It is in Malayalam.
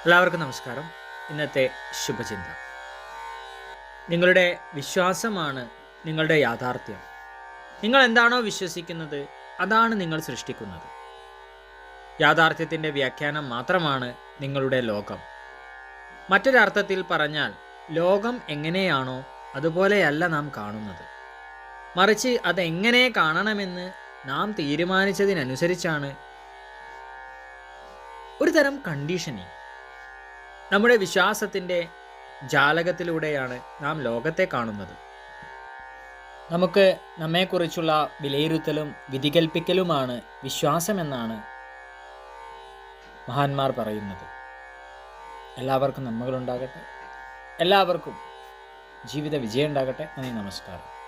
എല്ലാവർക്കും നമസ്കാരം. ഇന്നത്തെ ശുഭചിന്ത. നിങ്ങളുടെ വിശ്വാസമാണ് നിങ്ങളുടെ യാഥാർത്ഥ്യം. നിങ്ങൾ എന്താണോ വിശ്വസിക്കുന്നത് അതാണ് നിങ്ങൾ സൃഷ്ടിക്കുന്നത്. യാഥാർത്ഥ്യത്തിന്റെ വ്യാഖ്യാനം മാത്രമാണ് നിങ്ങളുടെ ലോകം. മറ്റൊരർത്ഥത്തിൽ പറഞ്ഞാൽ ലോകം എങ്ങനെയാണോ അതുപോലെയല്ല നാം കാണുന്നത്. മറിച്ച് അതെങ്ങനെ കാണണമെന്ന് നാം തീരുമാനിച്ചതിനനുസരിച്ചാണ് ഒരു തരം കണ്ടീഷനിങ്. നമ്മുടെ വിശ്വാസത്തിന്റെ ജാലകത്തിലൂടെയാണ് നാം ലോകത്തെ കാണുന്നത്. നമുക്ക് നമ്മെക്കുറിച്ചുള്ള വിലയിരുത്തലും വിധികൽപ്പിക്കലുമാണ് വിശ്വാസമെന്നാണ് മഹാന്മാർ പറയുന്നത്. എല്ലാവർക്കും നന്മകളുണ്ടാകട്ടെ. എല്ലാവർക്കും ജീവിത വിജയം ഉണ്ടാകട്ടെ നന്ദി നമസ്കാരം.